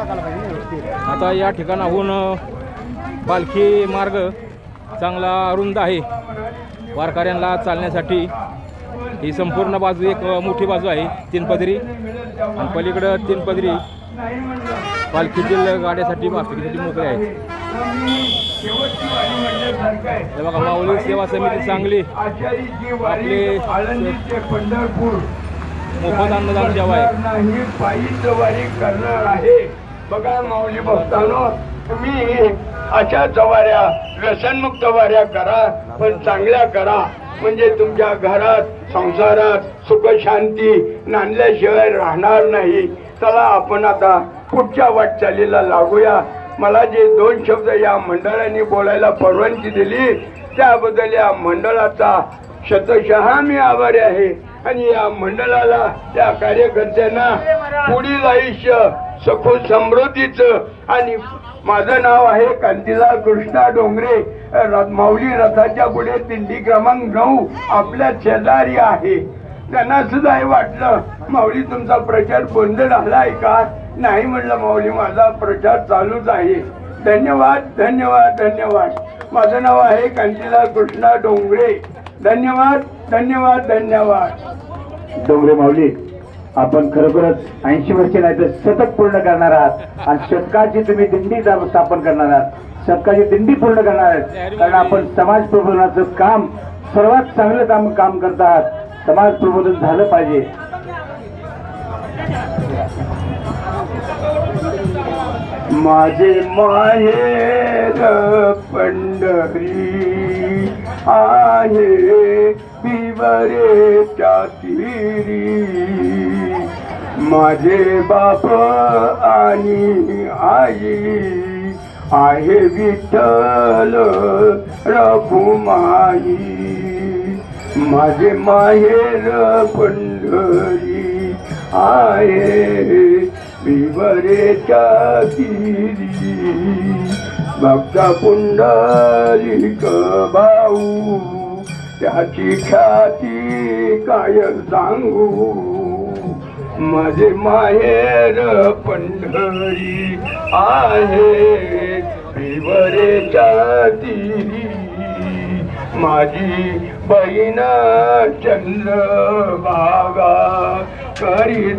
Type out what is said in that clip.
आता या ठिकाणाहून पालखी मार्ग चांगला रुंद आहे. वारकऱ्यांना चालण्यासाठी ही संपूर्ण बाजू एक मोठी बाजू आहे तीन पदरी आणि पलीकडं तीन पदरी पालखीतील गाड्यासाठी वाहतुकीसाठी मोकळे आहे हे बघा माऊली सेवा समिती चांगली आपले पंढरपूर मोफत अन्नदान सेवा आहे. बघा माऊली भक्तानो तुम्ही अशा चवाऱ्या व्यसनमुक्त वाऱ्या करा पण चांगल्या करा. म्हणजे तुमच्या घरात संसारात सुख शांती नांदल्याशिवाय राहणार नाही. चला आपण आता पुढच्या वाटचालीला लागूया. मला जे दोन शब्द या मंडळाने बोलायला परवानगी दिली त्याबद्दल या मंडळाचा शतशहा मी आभारी आहे. आणि या मंडळाला त्या कार्यकर्त्यांना पुढील आयुष्य सखो समृद्धीचं आणि माझं नाव आहे कांतीलाल कृष्णा डोंगरे. माऊली रथाच्या पुढे दिंडी क्रमांक नऊ आपल्या शेजारी आहे. त्यांना सुद्धा हे वाटलं माऊली तुमचा प्रचार बंद झालाय का? नाही म्हणलं माऊली माझा प्रचार चालूच आहे. धन्यवाद धन्यवाद धन्यवाद. माझं नाव आहे कांतीलाल कृष्णा डोंगरे. धन्यवाद धन्यवाद धन्यवाद. डोंगरे माऊली आपण खरोखरच ऐंशी वर्षे नाही तर शतक पूर्ण करणार आहात. आणि शतकाची तुम्ही दिंडी स्थापन करणार आहात. शतकाची दिंडी पूर्ण करणार आहात. कारण आपण समाज प्रबोधनाचं काम सर्वात चांगलं काम काम करत आहात. समाज प्रबोधन झालं पाहिजे. माझे माहेर पंढरी आहे पिवरेच्या तीरी माझे बाप आणि आई आहे विठ्ठल रघुमाई. माझे माहेर पंढरी आहे. विवरेच्या तिरी भक्ता पुंडलिक भाऊ त्याची ख्याती काय सांगू. माझे माहेर पंढरी आहे विवरेच्या तिरी. माझी बहीण चंद्र बागा करीत